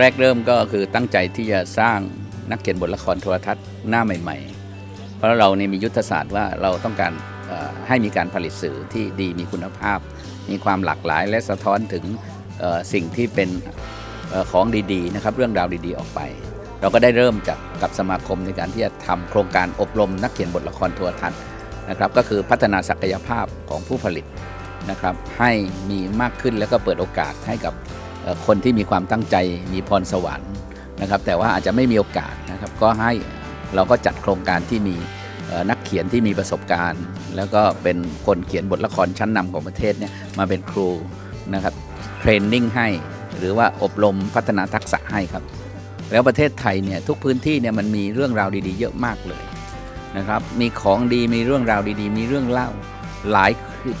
แรกเริ่มก็คือตั้งใจที่จะสร้างนักเขียนบทละครโทรทัศน์หน้าใหม่ ๆ เพราะเราเนี่ยมียุทธศาสตร์ว่าเราต้องการให้มีการผลิตสื่อที่ดีมีคุณภาพ มีความหลากหลายและสะท้อนถึงสิ่งที่เป็นออของดีๆนะครับเรื่องราวดีๆออกไป เราก็ได้เริ่มจากกับสมาคมในการที่จะทำโครงการอบรมนักเขียนบทละครโทรทัศน์นะครับก็คือพัฒนาศักยภาพของผู้ผลิตนะครับให้มีมากขึ้นแล้วก็เปิดโอกาสให้กับ คนที่มีความตั้งใจมีพรสวรรค์นะครับ แต่ว่าอาจจะไม่มีโอกาสนะครับ ก็ให้เราก็จัดโครงการที่มีนักเขียนที่มีประสบการณ์ แล้วก็เป็นคนเขียนบทละครชั้นนำของประเทศเนี่ยมาเป็นครูนะครับเทรนนิ่งให้หรือว่าอบรมพัฒนาทักษะให้ครับ แล้วประเทศไทยเนี่ยทุกพื้นที่เนี่ยมันมีเรื่องราวดีๆ เยอะมากเลยนะครับ มีของดีมีเรื่องราวดีๆ มีเรื่องเล่าหลาย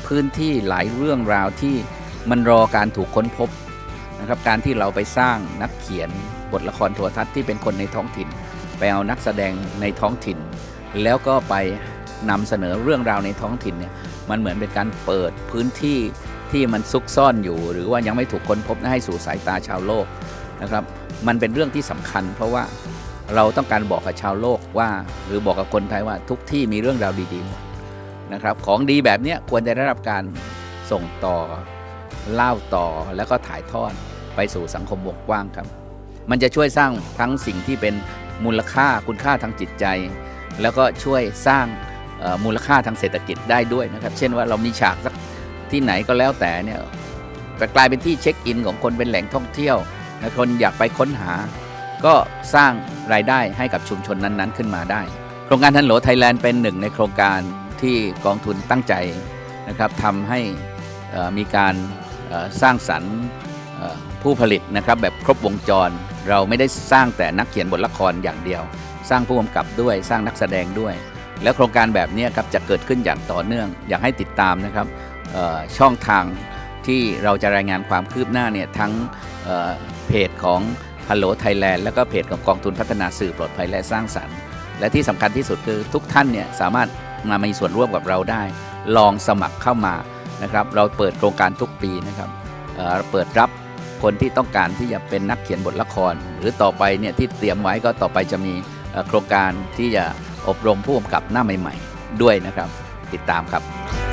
พื้นที่หลายเรื่องราวที่มันรอการถูกค้นพบ นะครับการที่เราไปสร้างนักเขียนบทละครโทรทัศน์ที่เป็นคนในท้องถิ่น ไปเอานักแสดงในท้องถิ่น แล้วก็ไปนำเสนอเรื่องราวในท้องถิ่นเนี่ยมันเหมือนเป็นการเปิดพื้นที่ที่มันซุกซ่อนอยู่ หรือว่ายังไม่ถูกค้นพบให้สู่สายตาชาวโลกนะครับ มันเป็นเรื่องที่สำคัญ เพราะว่าเราต้องการบอกกับชาวโลกว่า หรือบอกกับคนไทยว่าทุกที่มีเรื่องราวดีๆหมดนะครับของดีแบบนี้ควรจะได้รับการส่งต่อเล่าต่อแล้วก็ถ่ายทอด ไปสู่สังคมวงกว้างครับ มันจะช่วยสร้างทั้งสิ่งที่เป็นมูลค่าคุณค่าทางจิตใจ แล้วก็ช่วยสร้างมูลค่าทางเศรษฐกิจได้ด้วยนะครับ เช่นว่าเรามีฉากสักที่ไหนก็แล้วแต่เนี่ยกลายเป็นที่เช็คอินของคนเป็นแหล่งท่องเที่ยวนะคนอยากไปค้นหา ก็สร้างรายได้ให้กับชุมชนนั้นๆ ขึ้นมาได้ โครงการทันโหลไทยแลนด์เป็นหนึ่งในโครงการที่กองทุนตั้งใจนะครับทำให้มีการสร้างสรรค์ ผู้ผลิตนะครับแบบครบวงจร เราไม่ได้สร้างแต่นักเขียนบทละครอย่างเดียว สร้างผู้กำกับด้วยสร้างนักแสดงด้วย แล้วโครงการแบบนี้ครับจะเกิดขึ้นอย่างต่อเนื่อง อยากให้ติดตามนะครับช่องทางที่เราจะรายงานความคืบหน้าเนี่ยทั้งเเพจของฮัลโหลไทยแลนด์แล้วก็เพจของกองทุนพัฒนาสื่อปลอดภัยและสร้างสรรค์ และที่สำคัญที่สุดคือทุกท่านเนี่ยสามารถมามีส่วนร่วมกับเราได้ ลองสมัครเข้ามานะครับ เราเปิดโครงการทุกปีนะครับเเปิดรับ คนที่ต้องการที่จะเป็นนักเขียนบทละคร หรือต่อไปเนี่ยที่เตรียมไว้ก็ต่อไปจะมีโครงการที่จะอบรมผู้กำกับหน้าใหม่ ๆ ด้วยนะครับ ติดตามครับ